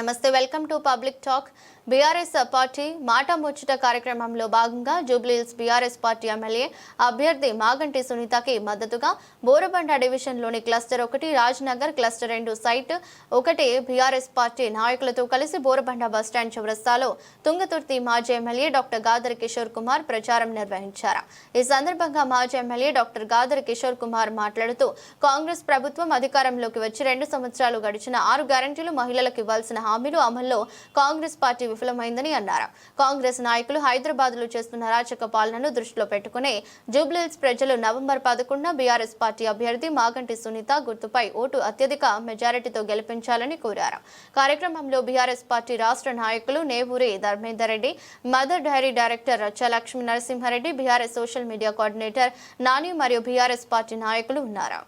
నమస్తే welcome to public talk. BRS party మాట ముచ్చట కార్యక్రమంలో భాగంగా జూబ్లీహిల్స్ బీఆర్ఎస్ పార్టీ ఎమ్మెల్యే అభ్యర్థి మాగంటి సునీతకి మద్దతుగా బోరబండ డివిజన్లోని క్లస్టర్ ఒకటి రాజ్నగర్ క్లస్టర్ రెండు సైట్ ఒకటి బీఆర్ఎస్ పార్టీ నాయకులతో కలిసి బోరబండ బస్టాండ్ చౌరస్తాలో తుంగతుర్తి మాజీ ఎమ్మెల్యే డాక్టర్ గాదర్ కిషోర్ కుమార్ ప్రచారం నిర్వహించారు. ఈ సందర్భంగా మాజీ ఎమ్మెల్యే డాక్టర్ గాదర్ కిషోర్ కుమార్ మాట్లాడుతూ కాంగ్రెస్ ప్రభుత్వం అధికారంలోకి వచ్చి రెండు సంవత్సరాలు గడిచిన ఆరు గ్యారంటీలు మహిళలకు ఇవ్వాల్సిన హామీలు అమల్లో కాంగ్రెస్ పార్టీ విఫలమైందని అన్నారు. కాంగ్రెస్ నాయకులు హైదరాబాద్లో చేస్తున్న అరాచక పాలనను దృష్టిలో పెట్టుకుని జూబ్లీహిల్స్ ప్రజలు నవంబర్ పదకొండున బీఆర్ఎస్ పార్టీ అభ్యర్థి మాగంటి సునీత గుర్తుపై ఓటు అత్యధిక మెజారిటీతో గెలిపించాలని కోరారు. కార్యక్రమంలో బీఆర్ఎస్ పార్టీ రాష్ట్ర నాయకులు Nevuri Dharmender Reddy mother dairy director Racha Lakshmi Narasimha Reddy BRS social media coordinator Nani మరియు బీఆర్ఎస్ పార్టీ నాయకులు ఉన్నారు.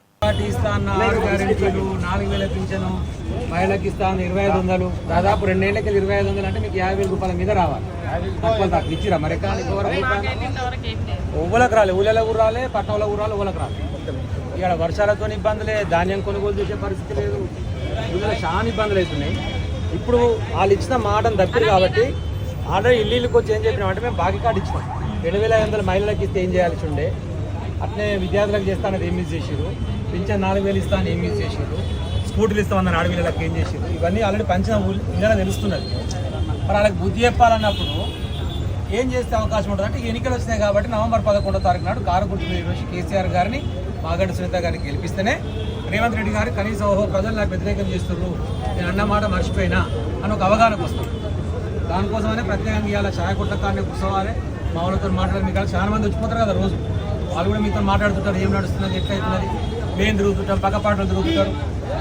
పార్టీ ఇస్తా అన్న ఆరు గ్యారెంటీలు నాలుగు వేల పింఛను మహిళకి ఇస్తా అన్న ఇరవై ఐదు వందలు. దాదాపు రెండేళ్ళకి ఇరవై ఐదు వందలు అంటే మీకు యాభై వేల రూపాయల మీద రావాలి. తక్కువ తక్కువ ఇచ్చిరా మరి? ఊళ్ళకి రాలే ఊళ్ళలో ఊరు రాలే పట్టణంలో ఊరు రాలే ఊళ్ళకి రాలే. ఇక్కడ వర్షాలతో ఇబ్బందులే ధాన్యం కొనుగోలు చేసే పరిస్థితి లేదు. ఊళ్ళో చాలా ఇబ్బందులు అవుతున్నాయి. ఇప్పుడు వాళ్ళు ఇచ్చిన మాటను తప్పిరు కాబట్టి ఆల్రెడీ ఇల్లు ఇల్లుకి వచ్చి ఏం చెప్పినాం అంటే మేము బాకీ కార్డు ఇచ్చినాం. రెండు వేల ఐదు వందలు మహిళలకు ఇస్తే ఏం చేయాల్సి ఉండే? అట్లే విద్యార్థులకు చేస్తానని ఏం యూజ్ చేసారు పింఛన్ నాలుగు వేలు ఇస్తానని ఏం యూజ్ చేసిరు స్కూటీలు ఇస్తామన్న నాలుగు వేలకు ఏం చేసారు ఇవన్నీ ఆల్రెడీ పంచిన ఇలా తెలుస్తున్నది. మరి వాళ్ళకి బుద్ధి చెప్పాలన్నప్పుడు ఏం చేస్తే అవకాశం ఉంటుంది? అంటే ఎన్నికలు వచ్చినాయి కాబట్టి నవంబర్ పదకొండో తారీఖు నాడు కారుకుంటు రోజు కేసీఆర్ గారిని మాగడ్డ సునీత గారిని గెలిపిస్తేనే రేవంత్ రెడ్డి గారు కనీసం ఓహో ప్రజలు నాకు వ్యతిరేకం చేస్తున్నారు నేను అన్న మాట మర్చిపోయినా అని ఒక అవగాహనకు వస్తుంది దానికోసమనే ప్రత్యేకంగా ఇవాళ ఛాయ కొట్ట కానీ కూర్చోవాలి మామూలుతో మాట్లాడి మీకు చాలా మంది వచ్చిపోతారు కదా రోజు. వాళ్ళు కూడా మీతో మాట్లాడుతుంటారు ఏం నడుస్తున్నది ఎట్లయితున్నది మేము తిరుగుతుంటాం పక్క పాటలు తిరుగుతుంటారు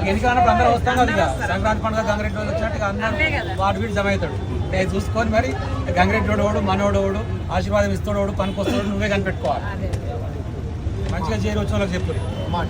ఎందుకన్నప్పుడు అందరూ వస్తాం కదా ఇక. సంక్రాంతి పండుగ గంగరెడ్డి రోజు వచ్చినట్టు ఇక అందరూ వాటి వీటి జమ అవుతాడు నేను చూసుకొని మరి గంగరెడ్డి వాడు మనోడు వాడు ఆశీర్వాదం ఇస్తాడు వాడు పనికి వస్తాడు నువ్వే కనిపెట్టుకోవాలి. మంచిగా చేరి వచ్చిన వాళ్ళకి చెప్పు.